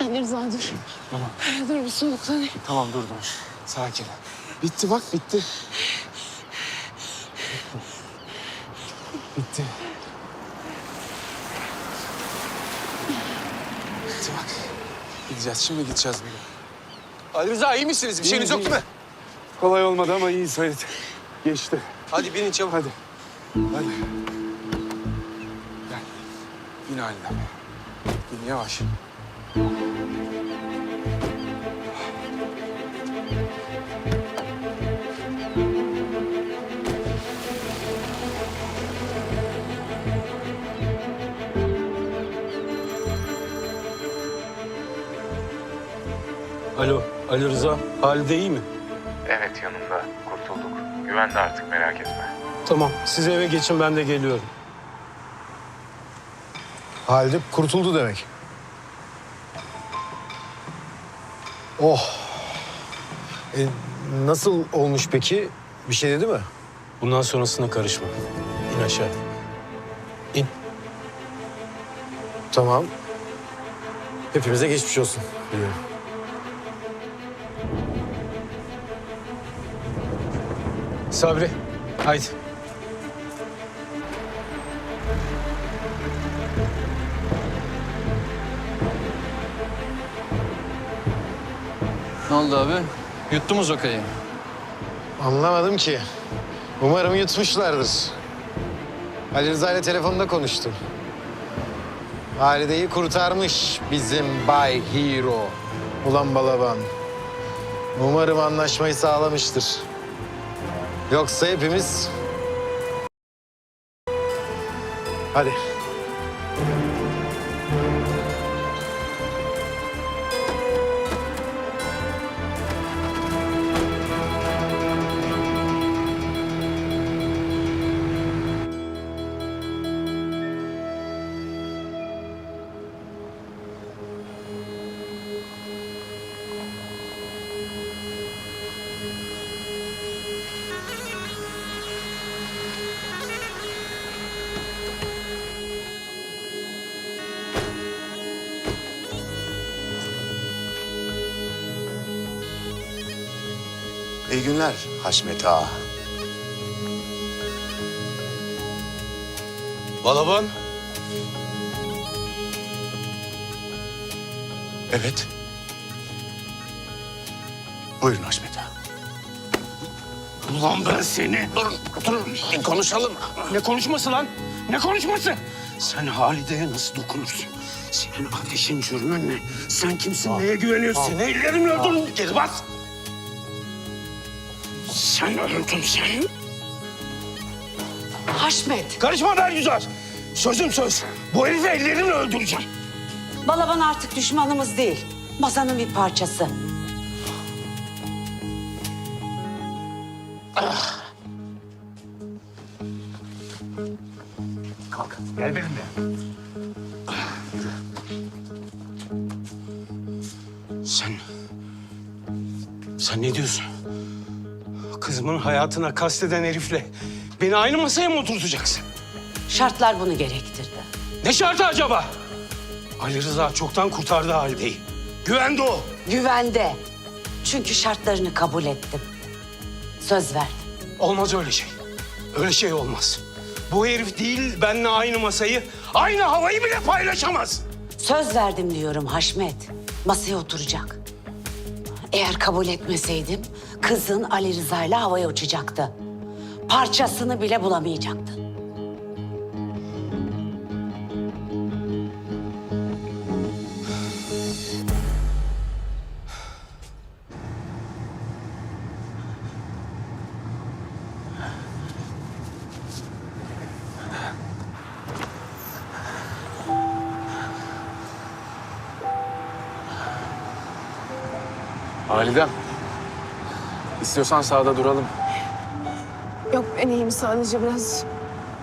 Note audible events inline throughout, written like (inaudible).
Ali Rıza dur. Tamam. Dur bir soluklanayım. Tamam dur dur. Sakin. Bitti bak bitti. Bitti. Bitti bak. Gideceğiz şimdi gideceğiz bir gün. Ali Rıza iyi misiniz? Bir şeyiniz yok değil mi? Kolay olmadı ama iyi Sait. Geçti. Hadi binin çabuk. Hadi. Hadi. Gel. Bin haline. Bin yavaş. Alo, Ali Rıza. Halide iyi mi? Evet yanımda. Kurtulduk. Güvende artık merak etme. Tamam, siz eve geçin ben de geliyorum. Halide kurtuldu demek. Oh. E, nasıl olmuş peki? Bir şey dedi mi? Bundan sonrasına karışma. İn aşağı. İn. Tamam. Hepimize geçmiş olsun diyorum. Sabri, haydi. Ne oldu abi? Yuttunuz okayı. Anlamadım ki. Umarım yutmuşlardır. Ali Rıza ile telefonda konuştum. Halide'yi kurtarmış bizim Bay Hero. Ulan balaban. Umarım anlaşmayı sağlamıştır. Yoksa hepimiz... Hadi. İyi günler Haşmet Ağa. Balaban. Evet. Buyurun Haşmet Ağa. Ulan ben seni... Dur, dur. Bir konuşalım. Ne konuşması lan? Ne konuşması? Sen Halide'ye nasıl dokunursun? Senin ateşin cürmün ne? Sen kimsin? Neye güveniyorsun? Seni ellerimle öldürdüm. Geri bas. Sen öldün sen. Haşmet. Karışma ver yüzer. Sözüm söz. Bu herifi ellerimle öldüreceğim. Balaban artık düşmanımız değil. Masanın bir parçası. Gel benimle. Sen... Sen ne diyorsun? Kızımın hayatına kasteden herifle beni aynı masaya mı oturtacaksın? Şartlar bunu gerektirdi. Ne şartı acaba? Ali Rıza çoktan kurtardı Halide'yi. Güvende o. Güvende. Çünkü şartlarını kabul ettim. Söz verdim. Olmaz öyle şey. Öyle şey olmaz. Bu herif değil benimle aynı masayı, aynı havayı bile paylaşamaz. Söz verdim diyorum Haşmet. Masaya oturacak. Eğer kabul etmeseydim kızın Ali Rıza ile havaya uçacaktı. Parçasını bile bulamayacaktı. Halidem. İstiyorsan sağda duralım. Yok ben iyiyim sadece biraz...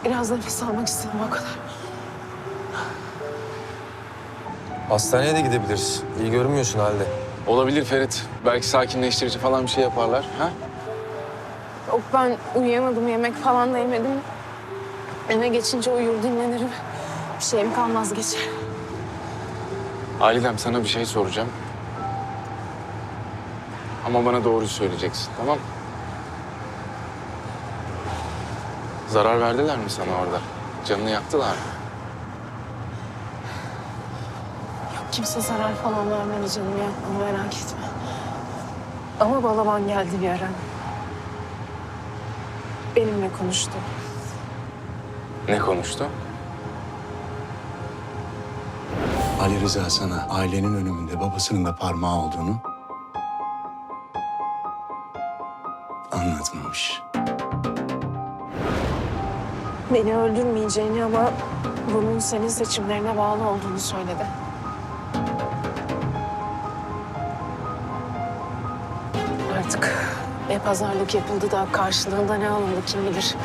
Biraz nefes almak istedim o kadar. Hastaneye de gidebiliriz. İyi görünmüyorsun halde. Olabilir Ferit. Belki sakinleştirici falan bir şey yaparlar. Ha? Yok ben uyuyamadım yemek falan da yemedim. Eve geçince uyur dinlenirim. Bir şeyim kalmaz geçer. Halidem sana bir şey soracağım. Ama bana doğruyu söyleyeceksin tamam mı? Zarar verdiler mi sana orada? Canını yaktılar mı? Yok kimse zarar falan vermedi canım yapma merak etme. Ama balaban geldi bir ara. Benimle konuştu. Ne konuştu? Ali Rıza sana ailenin ölümünde babasının da parmağı olduğunu anlatmamış. Beni öldürmeyeceğini ama bunun senin seçimlerine bağlı olduğunu söyledi. Artık ne pazarlık yapıldı da karşılığında ne alındı kim bilir.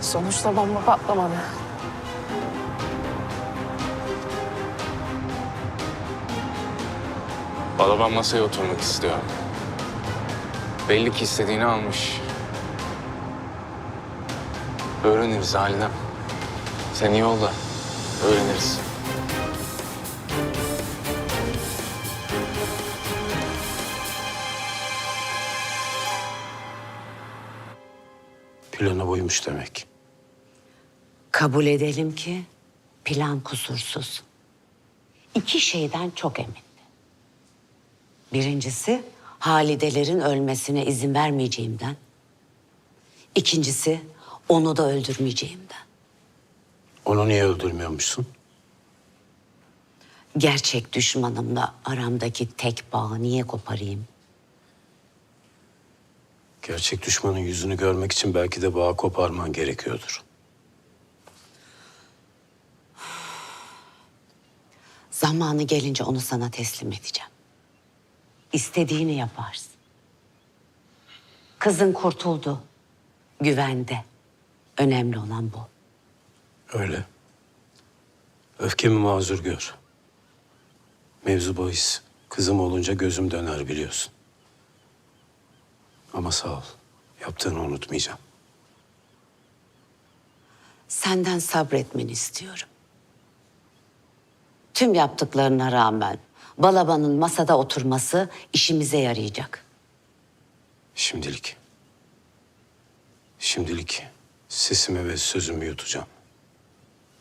Sonuçta bomba patlamadı. Balaban masaya oturmak istiyor. Belli ki istediğini almış. Öğreniriz Halidem. Sen iyi ol da öğreniriz. Plana buymuş demek. Kabul edelim ki plan kusursuz. İki şeyden çok emindi. Birincisi Halidelerin ölmesine izin vermeyeceğimden. İkincisi onu da öldürmeyeceğimden. Onu niye öldürmüyormuşsun? Gerçek düşmanımla aramdaki tek bağı niye koparayım? Gerçek düşmanın yüzünü görmek için belki de bağı koparman gerekiyordur. Zamanı gelince onu sana teslim edeceğim. İstediğini yaparsın. Kızın kurtuldu. Güvende. Önemli olan bu. Öyle. Öfkemi mazur gör. Mevzu bahis. Kızım olunca gözüm döner biliyorsun. Ama sağ ol. Yaptığını unutmayacağım. Senden sabretmeni istiyorum. Tüm yaptıklarına rağmen Balaban'ın masada oturması işimize yarayacak. Şimdilik. Şimdilik sesimi ve sözümü yutacağım.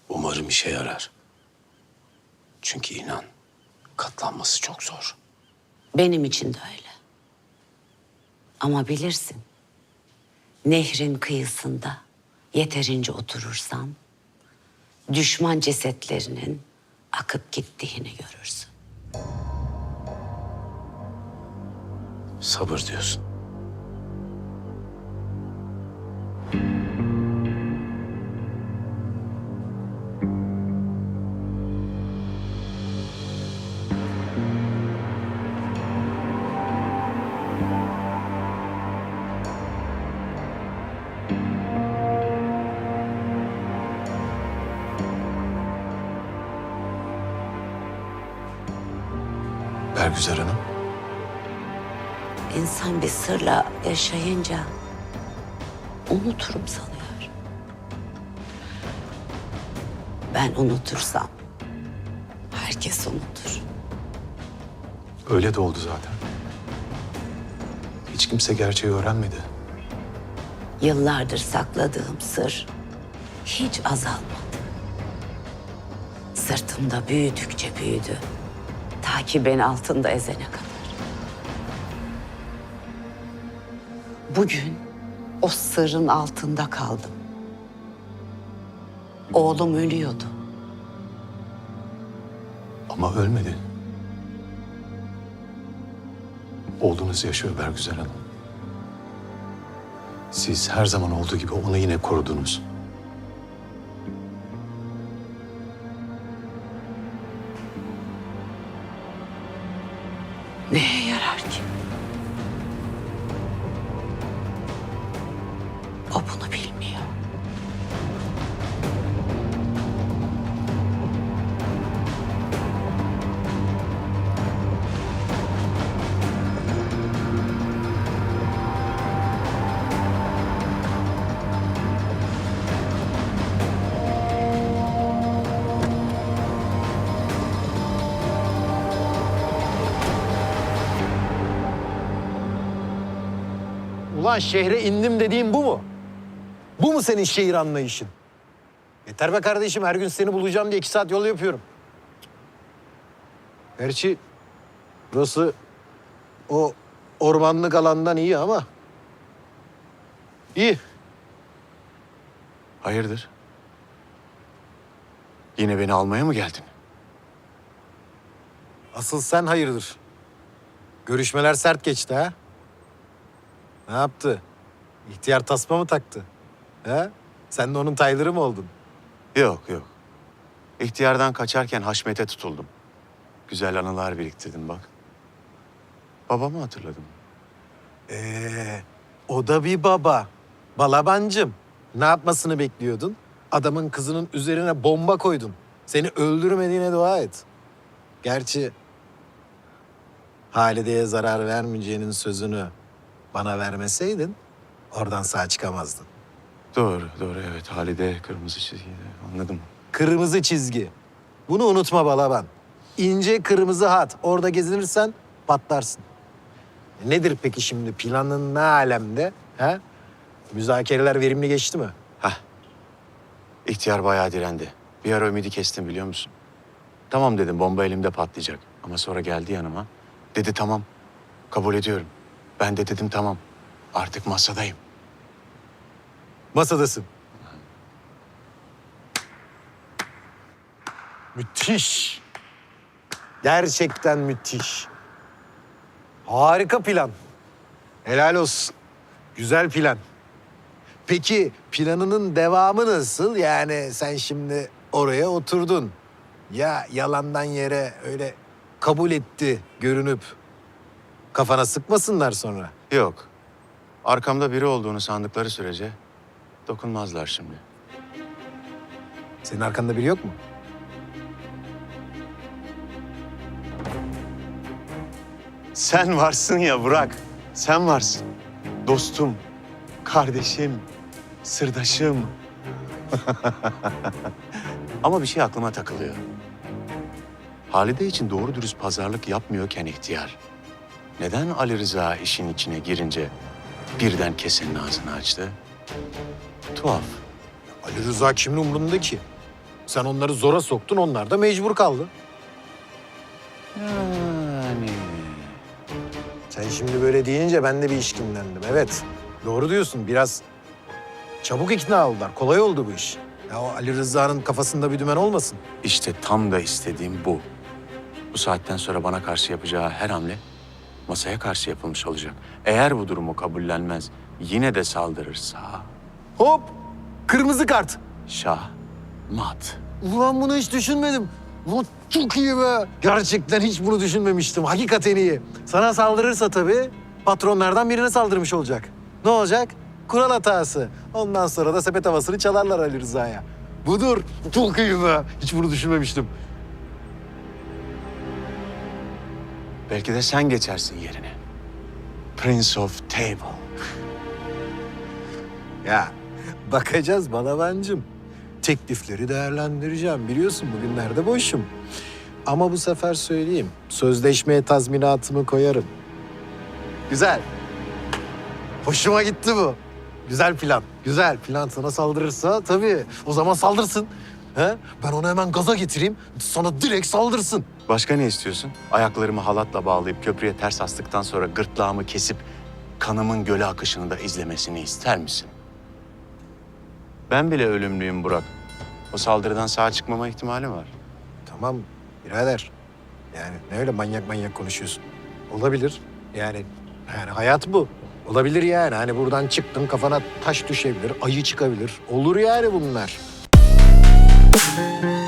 Umarım işe yarar. Çünkü inan katlanması çok zor. Benim için de öyle. Ama bilirsin, nehrin kıyısında yeterince oturursan, düşman cesetlerinin akıp gittiğini görürsün. Sabır diyorsun. Bergüzar Hanım. İnsan bir sırla yaşayınca unuturum sanıyor. Ben unutursam herkes unutur. Öyle de oldu zaten. Hiç kimse gerçeği öğrenmedi. Yıllardır sakladığım sır hiç azalmadı. Sırtımda büyüdükçe büyüdü. Ta ki beni altında ezene kadar. Bugün o sırrın altında kaldım. Oğlum ölüyordu. Ama ölmedi. Oğlunuz yaşıyor Bergüzar Hanım. Siz her zaman olduğu gibi onu yine korudunuz. Ulan şehre indim dediğin bu mu? Bu mu senin şehir anlayışın? Yeter be kardeşim her gün seni bulacağım diye iki saat yol yapıyorum. Gerçi burası o ormanlık alandan iyi ama... iyi. Hayırdır? Yine beni almaya mı geldin? Asıl sen hayırdır? Görüşmeler sert geçti ha? Ne yaptı? İhtiyar tasma mı taktı? Ha? Sen de onun tayları mı oldun? Yok yok. İhtiyardan kaçarken Haşmet'e tutuldum. Güzel anılar biriktirdim bak. Babamı hatırladım. Ee, o da bir baba. Balabancım. Ne yapmasını bekliyordun? Adamın kızının üzerine bomba koydun. Seni öldürmediğine dua et. Gerçi Halide'ye zarar vermeyeceğinin sözünü bana vermeseydin oradan sağ çıkamazdın. Doğru doğru evet Halide kırmızı çizgiydi anladım. Kırmızı çizgi. Bunu unutma Balaban. İnce kırmızı hat. Orada gezinirsen patlarsın. E Nedir peki şimdi planın ne alemde? Ha? Müzakereler verimli geçti mi? Hah. İhtiyar bayağı direndi. Bir ara ümidi kestim biliyor musun? Tamam dedim bomba elimde patlayacak. Ama sonra geldi yanıma. Dedi tamam kabul ediyorum. Ben de dedim tamam artık masadayım. Masadasın. Müthiş. Gerçekten müthiş. Harika plan. Helal olsun. Güzel plan. Peki planının devamı nasıl? Yani sen şimdi oraya oturdun. Ya yalandan yere öyle kabul etti görünüp kafana sıkmasınlar sonra. Yok. Arkamda biri olduğunu sandıkları sürece dokunmazlar şimdi. Senin arkanda biri yok mu? Sen varsın ya Burak. Sen varsın. Dostum, kardeşim, sırdaşım. (laughs) Ama bir şey aklıma takılıyor. Halide için doğru dürüst pazarlık yapmıyorken ihtiyar. Neden Ali Rıza işin içine girince birden kesenin ağzını açtı? Tuhaf. Ali Rıza kimin umurunda ki? Sen onları zora soktun, onlar da mecbur kaldı. Yani... Sen şimdi böyle deyince ben de bir işkimlendim. Evet, doğru diyorsun. Biraz çabuk ikna oldular. Kolay oldu bu iş. Ya o Ali Rıza'nın kafasında bir dümen olmasın. İşte tam da istediğim bu. Bu saatten sonra bana karşı yapacağı her hamle masaya karşı yapılmış olacak. Eğer bu durumu kabullenmez, yine de saldırırsa Hop! Kırmızı kart. şah mat. Ulan bunu hiç düşünmedim. Ulan çok iyi be. Gerçekten hiç bunu düşünmemiştim. Hakikaten iyi. Sana saldırırsa tabii patronlardan birine saldırmış olacak. Ne olacak? Kural hatası. Ondan sonra da sepet havasını çalarlar Ali Rıza'ya. Budur. Çok iyi be. Hiç bunu düşünmemiştim. Belki de sen geçersin yerine. Prince of Table. Ya bakacağız Balabancım. Teklifleri değerlendireceğim. Biliyorsun bugünlerde boşum. Ama bu sefer söyleyeyim. Sözleşmeye tazminatımı koyarım. Güzel. Hoşuma gitti bu. Güzel plan. Güzel. Plan sana saldırırsa tabii o zaman saldırsın. He? Ben onu hemen gaza getireyim. Sana direkt saldırsın. Başka ne istiyorsun? Ayaklarımı halatla bağlayıp köprüye ters astıktan sonra gırtlağımı kesip kanımın göle akışını da izlemesini ister misin? Ben bile ölümlüyüm Burak. O saldırıdan sağ çıkmama ihtimali var. Tamam birader. Yani ne öyle manyak manyak konuşuyorsun. Olabilir. Yani yani hayat bu. Olabilir yani. Hani buradan çıktın kafana taş düşebilir, ayı çıkabilir. Olur yani bunlar. Thank